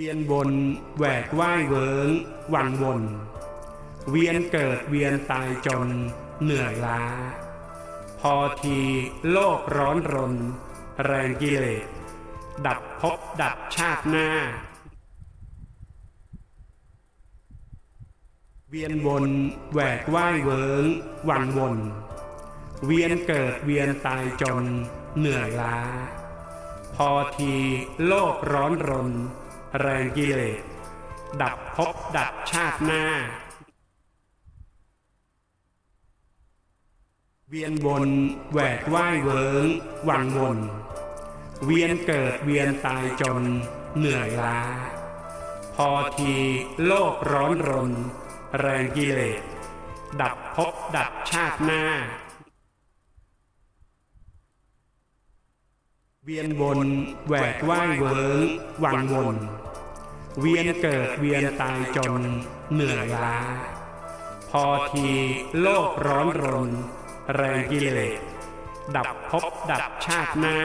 วียนวนแหวกว่ายเวิงหวันวน เวียนเกิดเวียนตายจนเหนื่อยล้า พอทีโลกร้อนรน แรงกิเลสดับภพดับชาติหน้า เวียนวนแหวกว่ายเวิงหวันวน เวียนเกิดเวียนตายจนเหนื่อยล้า พอทีโลกร้อนรน แรงกิเลส ดับภพดับชาติหน้า เวียนวนแหวกว่ายเวิงหวันวน เวียนเกิดเวียนตายจนเหนื่อยล้า พอทีโลกร้อนรน แรงกิเลส ดับภพดับชาติหน้า เวียนวนแหวกว่ายเวิงหวังวน เวียนเกิดเวียนตายจนเหนื่อยล้า พอทีโลกร้อนรน แรงกิเลสดับภพดับชาติหน้า